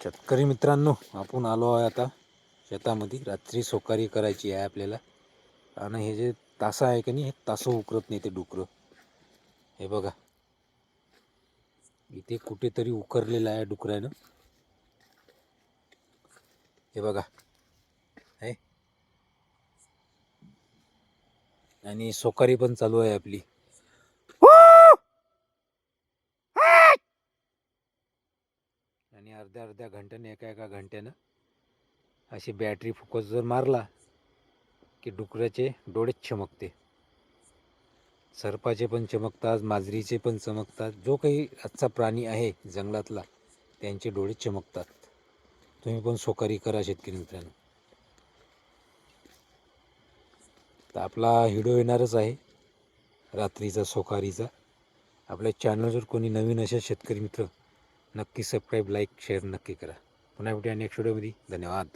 शेतकरी मित्रांनो आपण आलो आहे आता शेतामध्ये. रात्री सोकारी करायची आहे आपल्याला. आणि हे जे तासं आहे का नाही हे तासं उकरत नाही ते डुकरं. हे बघा. इथे कुठेतरी उकरलेलं आहे डुकरानं. हे बघा. आहे आणि सोकारी पण चालू आहे आपली. आणि अर्ध्या अर्ध्या घंट्याने एका एका घंट्यानं अशी बॅटरी फोकस जर मारला की डुकराचे डोळेच चमकते. सर्पाचे पण चमकतात माजरीचे पण चमकतात. जो काही आजचा प्राणी आहे जंगलातला त्यांचे डोळे चमकतात. तुम्ही पण सोकारी करा शेतकरी मित्रांनो. तर आपला व्हिडिओ येणारच आहे रात्रीचा सोकारीचा. आपल्या चॅनल जर कोणी नवीन असेल शेतकरी मित्र नक्की सबस्क्राईब लाईक शेअर नक्की करा. पुन्हा भेटूया नेक्स्ट व्हिडिओमध्ये धन्यवाद.